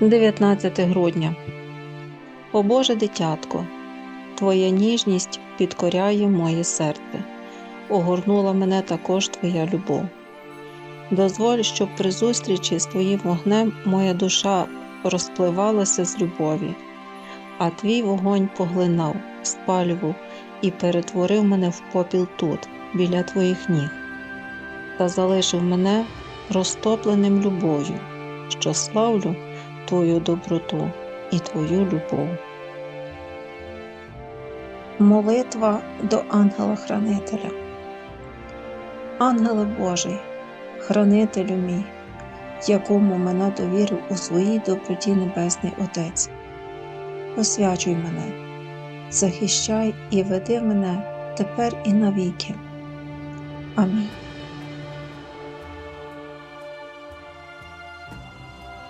19 грудня. О Боже дитятко, Твоя ніжність підкоряє моє серце, огорнула мене також Твоя любов. Дозволь, щоб при зустрічі з Твоїм вогнем моя душа розпливалася з любові, а Твій вогонь поглинав, спалював і перетворив мене в попіл тут, біля Твоїх ніг, та залишив мене розтопленим любов'ю, що славлю Твою доброту і Твою любов. Молитва до ангела-хранителя. Ангеле Божий, хранителю мій, якому мене довірив у своїй доброті Небесний Отець. Освячуй мене, захищай і веди мене тепер і навіки. Амінь.